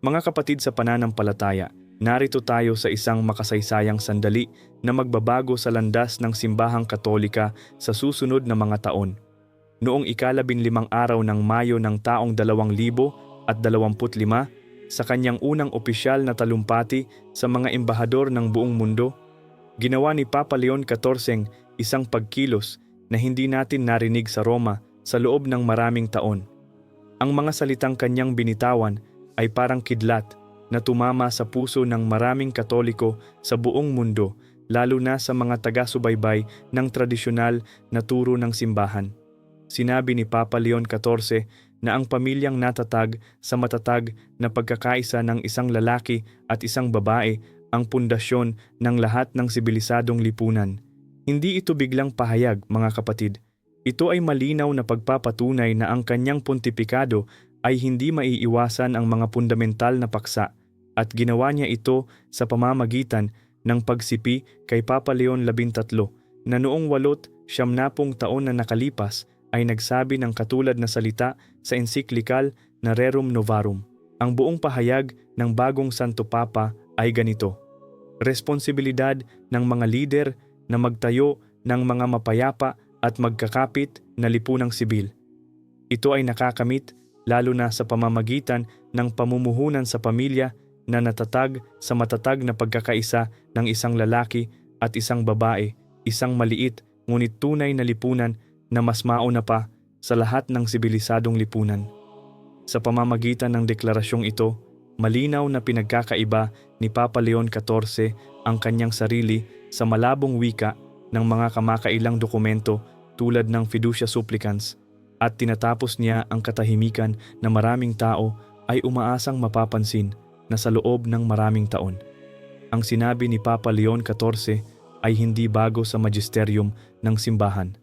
Mga kapatid sa pananampalataya, narito tayo sa isang makasaysayang sandali na magbabago sa landas ng simbahang katolika sa susunod na mga taon. Noong ikalabing limang araw ng Mayo ng taong 2025, sa kanyang unang opisyal na talumpati sa mga embahador ng buong mundo, ginawa ni Papa Leon XIV isang pagkilos na hindi natin narinig sa Roma sa loob ng maraming taon. Ang mga salitang kanyang binitawan ay parang kidlat na tumama sa puso ng maraming katoliko sa buong mundo lalo na sa mga taga-subaybay ng tradisyonal na turo ng simbahan. Sinabi ni Papa Leon XIV na ang pamilyang natatag sa matatag na pagkakaisa ng isang lalaki at isang babae ang pundasyon ng lahat ng sibilisadong lipunan. Hindi ito biglang pahayag, mga kapatid. Ito ay malinaw na pagpapatunay na ang kanyang pontipikado ay hindi maiiwasan ang mga fundamental na paksa at ginawa niya ito sa pamamagitan ng pagsipi kay Papa Leon XIII na noong walot siyamnapong taon na nakalipas ay nagsabi ng katulad na salita sa encyclical na Rerum Novarum. Ang buong pahayag ng bagong Santo Papa ay ganito. Responsibilidad ng mga lider na magtayo ng mga mapayapa at magkakapit na lipunang sibil. Ito ay nakakamit lalo na sa pamamagitan ng pamumuhunan sa pamilya na natatag sa matatag na pagkakaisa ng isang lalaki at isang babae, isang maliit ngunit tunay na lipunan na mas mauna pa sa lahat ng sibilisadong lipunan. Sa pamamagitan ng deklarasyong ito, malinaw na pinagkakaiba ni Papa Leon XIV ang kanyang sarili sa malabong wika ng mga kamakailang dokumento tulad ng Fiducia Supplicans at tinatapos niya ang katahimikan na maraming tao ay umaasang mapapansin na sa loob ng maraming taon. Ang sinabi ni Papa Leon XIV ay hindi bago sa magisterium ng simbahan.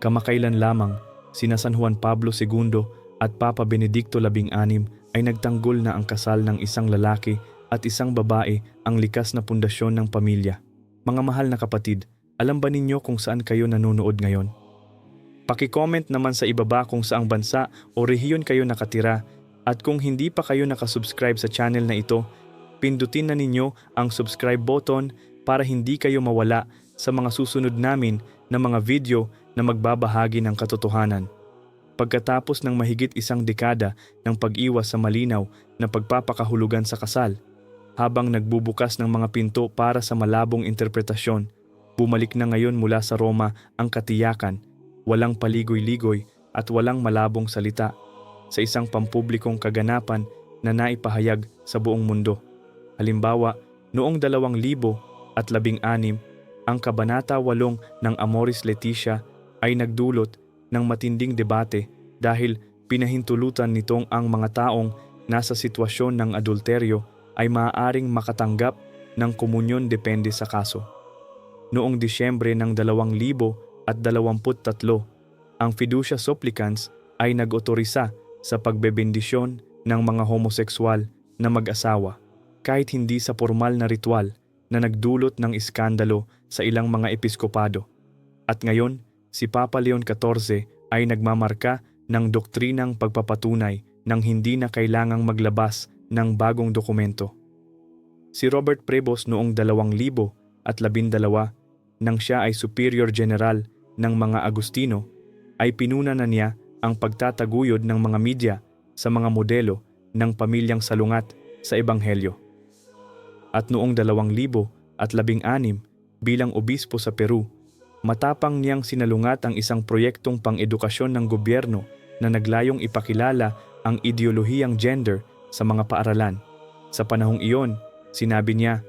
Kamakailan lamang, sina San Juan Pablo II at Papa Benedicto XVI ay nagtanggol na ang kasal ng isang lalaki at isang babae ang likas na pundasyon ng pamilya. Mga mahal na kapatid, alam ba ninyo kung saan kayo nanonood ngayon? Paki-comment naman sa ibaba kung saang bansa o rehiyon kayo nakatira at kung hindi pa kayo nakasubscribe sa channel na ito, pindutin na ninyo ang subscribe button para hindi kayo mawala sa mga susunod namin na mga video na magbabahagi ng katotohanan. Pagkatapos ng mahigit isang dekada ng pag-iwas sa malinaw na pagpapakahulugan sa kasal, habang nagbubukas ng mga pinto para sa malabong interpretasyon, bumalik na ngayon mula sa Roma ang katiyakan, walang paligoy-ligoy at walang malabong salita sa isang pampublikong kaganapan na naipahayag sa buong mundo. Halimbawa, noong 2016, ang Kabanata 8 ng Amoris Laetitia ay nagdulot ng matinding debate dahil pinahintulutan nitong ang mga taong nasa sitwasyon ng adulteryo ay maaaring makatanggap ng komunyon depende sa kaso. Noong Disyembre ng 2023, ang Fiducia Supplicans ay nag-otorisa sa pagbebendisyon ng mga homosekswal na mag-asawa kahit hindi sa formal na ritual na nagdulot ng iskandalo sa ilang mga episkopado. At ngayon, si Papa Leon XIV ay nagmamarka ng doktrinang pagpapatunay ng hindi na kailangang maglabas ng bagong dokumento. Si Robert Prebos noong 2012 nang siya ay Superior General ng mga Agustino ay pinuna na niya ang pagtataguyod ng mga media sa mga modelo ng pamilyang salungat sa Ebanghelyo. At noong 2016 bilang obispo sa Peru, matapang niyang sinalungat ang isang proyektong pang-edukasyon ng gobyerno na naglayong ipakilala ang ideolohiyang gender sa mga paaralan. Sa panahong iyon, sinabi niya,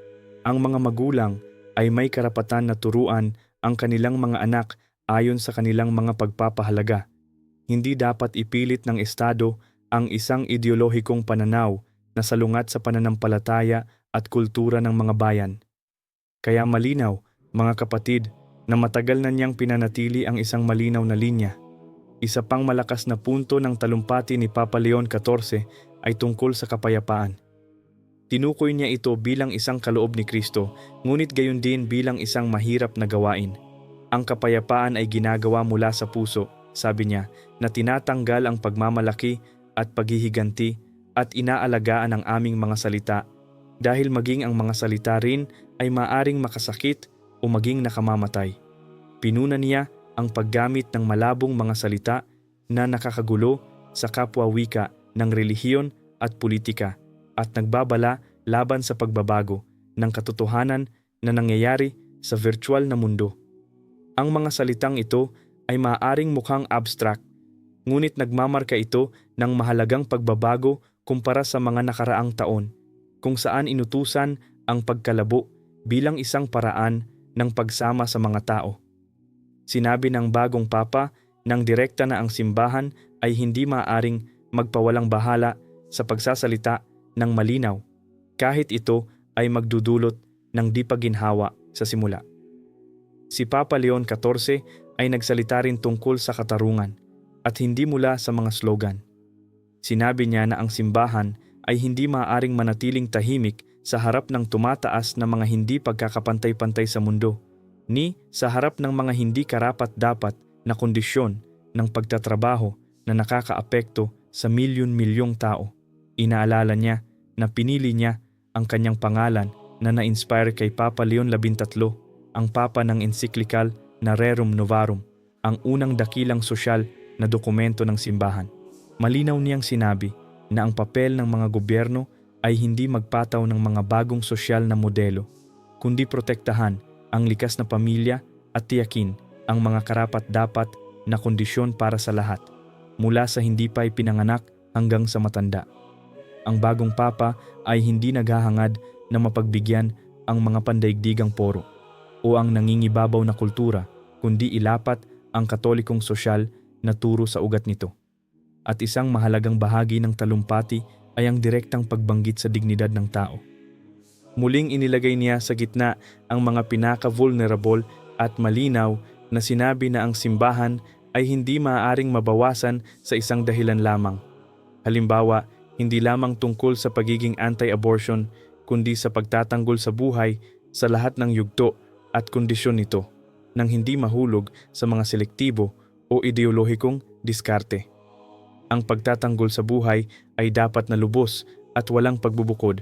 ang mga magulang ay may karapatan na turuan ang kanilang mga anak ayon sa kanilang mga pagpapahalaga. Hindi dapat ipilit ng Estado ang isang ideolohikong pananaw na salungat sa pananampalataya at kultura ng mga bayan. Kaya malinaw, mga kapatid, na matagal na niyang pinanatili ang isang malinaw na linya. Isa pang malakas na punto ng talumpati ni Papa Leon XIV ay tungkol sa kapayapaan. Tinukoy niya ito bilang isang kaloob ni Kristo, ngunit gayon din bilang isang mahirap na gawain. Ang kapayapaan ay ginagawa mula sa puso, sabi niya, na tinatanggal ang pagmamalaki at paghihiganti at inaalagaan ang aming mga salita dahil maging ang mga salita rin ay maaring makasakit o maging nakamamatay. Pinuna niya ang paggamit ng malabong mga salita na nakakagulo sa kapwa wika ng relihiyon at politika at nagbabala laban sa pagbabago ng katotohanan na nangyayari sa virtual na mundo. Ang mga salitang ito ay maaaring mukhang abstract, ngunit nagmamarka ito ng mahalagang pagbabago kumpara sa mga nakaraang taon, kung saan inutusan ang pagkalabo bilang isang paraan ng pagsama sa mga tao. Sinabi ng bagong papa nang direkta na ang simbahan ay hindi maaaring magpawalang bahala sa pagsasalita ng malinaw kahit ito ay magdudulot ng di paginhawa sa simula. Si Papa Leon XIV ay nagsalita rin tungkol sa katarungan at hindi mula sa mga slogan. Sinabi niya na ang simbahan ay hindi maaaring manatiling tahimik sa harap ng tumataas na mga hindi pagkakapantay-pantay sa mundo, ni sa harap ng mga hindi karapat-dapat na kondisyon ng pagtatrabaho na nakakaapekto sa milyon-milyong tao. Inaalala niya na pinili niya ang kanyang pangalan na na-inspire kay Papa Leon XIII, ang Papa ng encyclical na Rerum Novarum, ang unang dakilang sosyal na dokumento ng simbahan. Malinaw niyang sinabi na ang papel ng mga gobyerno ay hindi magpataw ng mga bagong sosyal na modelo, kundi protektahan ang likas na pamilya at tiyakin ang mga karapat-dapat na kondisyon para sa lahat, mula sa hindi pa ipinanganak hanggang sa matanda. Ang bagong papa ay hindi naghahangad na mapagbigyan ang mga pandaigdigang poro o ang nangingibabaw na kultura, kundi ilapat ang katolikong sosyal na turo sa ugat nito. At isang mahalagang bahagi ng talumpati ay ang direktang pagbanggit sa dignidad ng tao. Muling inilagay niya sa gitna ang mga pinaka-vulnerable at malinaw na sinabi na ang simbahan ay hindi maaaring mabawasan sa isang dahilan lamang. Halimbawa, hindi lamang tungkol sa pagiging anti-abortion kundi sa pagtatanggol sa buhay sa lahat ng yugto at kondisyon nito nang hindi mahulog sa mga selektibo o ideolohikong diskarte. Ang pagtatanggol sa buhay ay dapat na lubos at walang pagbubukod.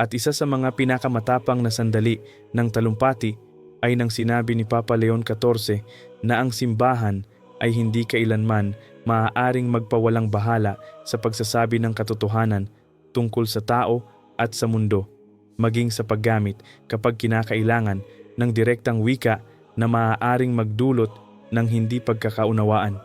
At isa sa mga pinakamatapang na sandali ng talumpati ay nang sinabi ni Papa Leon XIV na ang simbahan ay hindi kailanman maaaring magpawalang bahala sa pagsasabi ng katotohanan tungkol sa tao at sa mundo, maging sa paggamit kapag kinakailangan ng direktang wika na maaaring magdulot ng hindi pagkakaunawaan.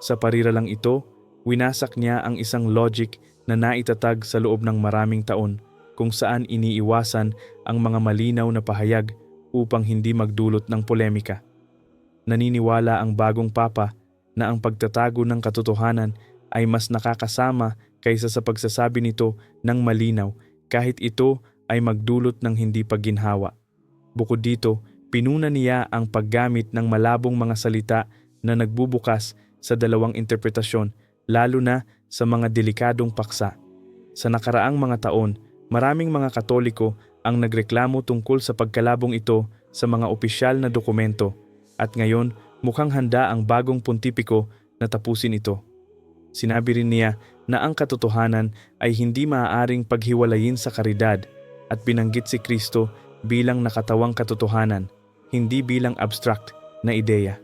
Sa parira lang ito, winasak niya ang isang logic na naitatag sa loob ng maraming taon kung saan iniiwasan ang mga malinaw na pahayag upang hindi magdulot ng polemika. Naniniwala ang bagong papa na ang pagtatago ng katotohanan ay mas nakakasama kaysa sa pagsasabi nito ng malinaw kahit ito ay magdulot ng hindi pagginhawa. Bukod dito, pinuna niya ang paggamit ng malabong mga salita na nagbubukas sa dalawang interpretasyon lalo na sa mga delikadong paksa. Sa nakaraang mga taon, maraming mga katoliko ang nagreklamo tungkol sa pagkalabong ito sa mga opisyal na dokumento at ngayon mukhang handa ang bagong puntipiko na tapusin ito. Sinabi rin niya na ang katotohanan ay hindi maaaring paghiwalayin sa karidad at binanggit si Kristo bilang nakatawang katotohanan, hindi bilang abstract na ideya.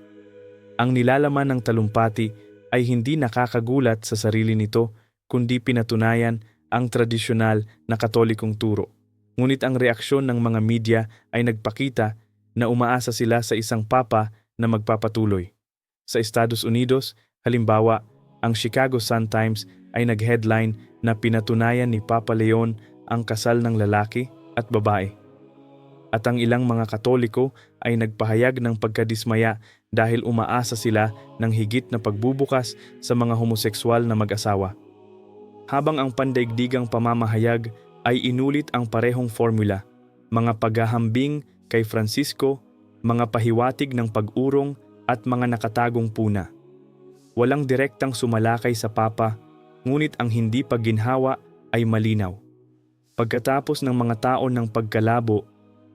Ang nilalaman ng talumpati ay hindi nakakagulat sa sarili nito kundi pinatunayan ang tradisyonal na katolikong turo. Ngunit ang reaksyon ng mga media ay nagpakita na umaasa sila sa isang papa na magpapatuloy. Sa Estados Unidos, halimbawa, ang Chicago Sun-Times ay nag-headline na pinatunayan ni Papa Leon ang kasal ng lalaki at babae. At ang ilang mga katoliko ay nagpahayag ng pagkadismaya dahil umaasa sila ng higit na pagbubukas sa mga homosekswal na mag-asawa. Habang ang pandaigdigang pamamahayag ay inulit ang parehong formula, mga paghahambing kay Francisco, mga pahiwatig ng pag-urong at mga nakatagong puna. Walang direktang sumalakay sa Papa, ngunit ang hindi pagginhawa ay malinaw. Pagkatapos ng mga taon ng pagkalabo,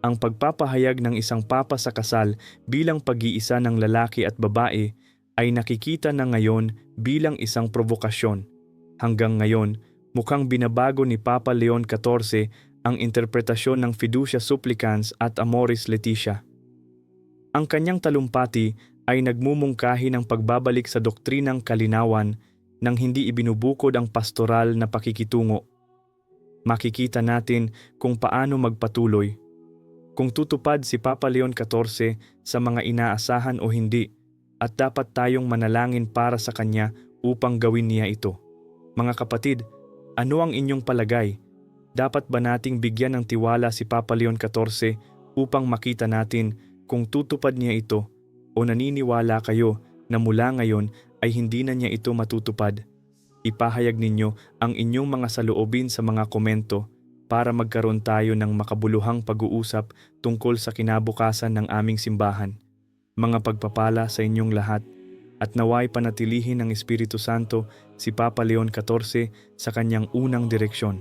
ang pagpapahayag ng isang papa sa kasal bilang pag-iisa ng lalaki at babae ay nakikita na ngayon bilang isang provokasyon. Hanggang ngayon, mukhang binabago ni Papa Leon XIV ang interpretasyon ng Fiducia Supplicans at Amoris Laetitia. Ang kanyang talumpati ay nagmumungkahi ng pagbabalik sa doktrinang kalinawan nang hindi ibinubukod ang pastoral na pakikitungo. Makikita natin kung paano magpatuloy. Kung tutupad si Papa Leon XIV sa mga inaasahan o hindi, at dapat tayong manalangin para sa kanya upang gawin niya ito. Mga kapatid, ano ang inyong palagay? Dapat ba nating bigyan ng tiwala si Papa Leon XIV upang makita natin kung tutupad niya ito o naniniwala kayo na mula ngayon ay hindi na niya ito matutupad? Ipahayag ninyo ang inyong mga saloobin sa mga komento para magkaroon tayo ng makabuluhang pag-uusap tungkol sa kinabukasan ng aming simbahan. Mga pagpapala sa inyong lahat at naway panatilihin ng Espiritu Santo si Papa Leon XIV sa kanyang unang direksyon.